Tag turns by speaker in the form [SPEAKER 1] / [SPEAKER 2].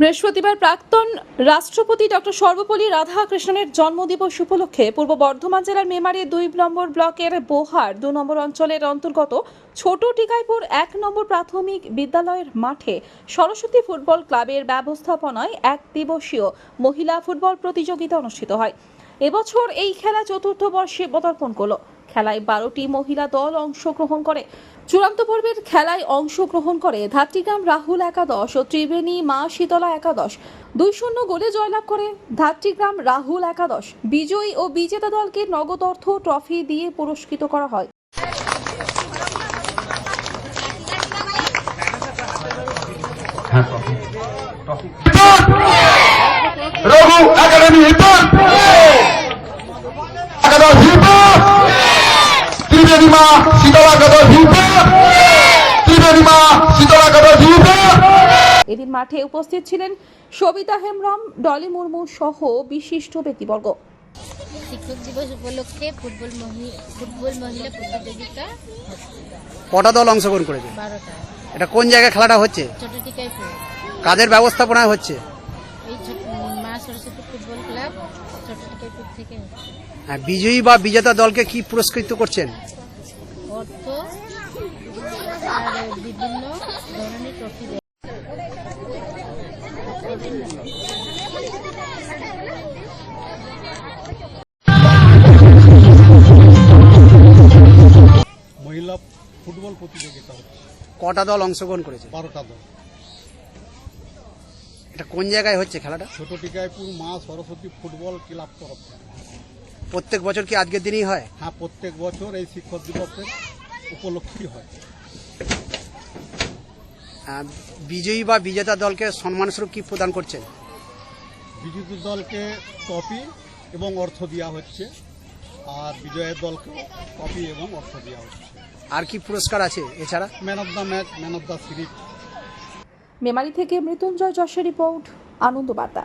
[SPEAKER 1] বৃহস্পতিবার প্রাক্তন রাষ্ট্রপতি ডক্টর সর্বপল্লী রাধাকৃষ্ণনের জন্মদিবস উপলক্ষে পূর্ব বর্ধমান জেলার মেমারির দুই নম্বর ব্লকের বোহার দু নম্বর অঞ্চলের অন্তর্গত ছোট টিকাইপুর এক নম্বর প্রাথমিক বিদ্যালয়ের মাঠে সরস্বতী ফুটবল ক্লাবের ব্যবস্থাপনায় এক দিবসীয় মহিলা ফুটবল প্রতিযোগিতা অনুষ্ঠিত হয়। এবছর এই খেলা চতুর্থ বর্ষে পদার্পণ করল। খেলায় বারোটি মহিলা দল অংশগ্রহণ করে। চূড়ান্ত পর্বের খেলায় অংশগ্রহণ করে ধাত্রীগ্রাম রাহুল একাদশ ও ত্রিবেণী মা শীতলা একাদশ। দুই শূন্য গোলে জয়লাভ করে ধাত্রীগ্রাম রাহুল একাদশ। বিজয়ী ও বিজেতা দলকে নগদ অর্থ ট্রফি দিয়ে পুরস্কৃত করা হয়।
[SPEAKER 2] হ্যাঁ।
[SPEAKER 3] রঘু একাডেমি হিপন একাদশ হিপ ত্রিবেণী মা শীতলা ত্রিবেণী মা শীতলা
[SPEAKER 1] এদিন মাঠে উপস্থিত ছিলেন সবিতা হেমব্রম ডলি মুর্মু সহ বিশিষ্ট ব্যক্তিবর্গ।
[SPEAKER 4] শিক্ষক দিবস উপলক্ষে ফুটবল ফুটবল মহিলা প্রতিযোগিতা
[SPEAKER 5] কটা দল অংশগ্রহণ করেছে?
[SPEAKER 4] বারোটা।
[SPEAKER 5] এটা কোন জায়গায় খেলাটা হচ্ছে? কাদের ব্যবস্থাপনায় হচ্ছে?
[SPEAKER 4] এই ছোট মা সরস্বতী ফুটবল ক্লাব ছোট টিকাইপুর থেকে
[SPEAKER 5] হ্যাঁ, বিজয়ী বা বিজেতা দলকে কি পুরস্কৃত করছেন?
[SPEAKER 4] অর্থ আর বিভিন্ন ধরনের ট্রফি
[SPEAKER 6] মহিলা ফুটবল প্রতিযোগিতা
[SPEAKER 5] কটা দল অংশগ্রহণ করেছে?
[SPEAKER 6] বারোটা দল।
[SPEAKER 5] এটা কোন জায়গায় হচ্ছে খেলাটা?
[SPEAKER 6] ছোট টিকাইপুর মা সরস্বতী ফুটবল ক্লাব তরফ থেকে।
[SPEAKER 5] প্রত্যেক বছর কি আজকের দিনই হয়?
[SPEAKER 6] হ্যাঁ প্রত্যেক বছর এই শিক্ষক দিবসের উপলক্ষই হয়।
[SPEAKER 5] আহ, বিজয়ী বা বিজেতা দলকে সম্মানস্বরূপ কি প্রদান করছেন?
[SPEAKER 6] বিজেপি দলকে ট্রফি এবং অর্থ দেওয়া হচ্ছে আর বিজয়ের দলকে ট্রফি এবং অর্থ দেওয়া হচ্ছে।
[SPEAKER 5] আর কি পুরস্কার আছে এছাড়া?
[SPEAKER 6] Man of the match man of the series.
[SPEAKER 1] Memory থেকে মৃত্যুঞ্জয় যশের রিপোর্ট আনন্দ বার্তা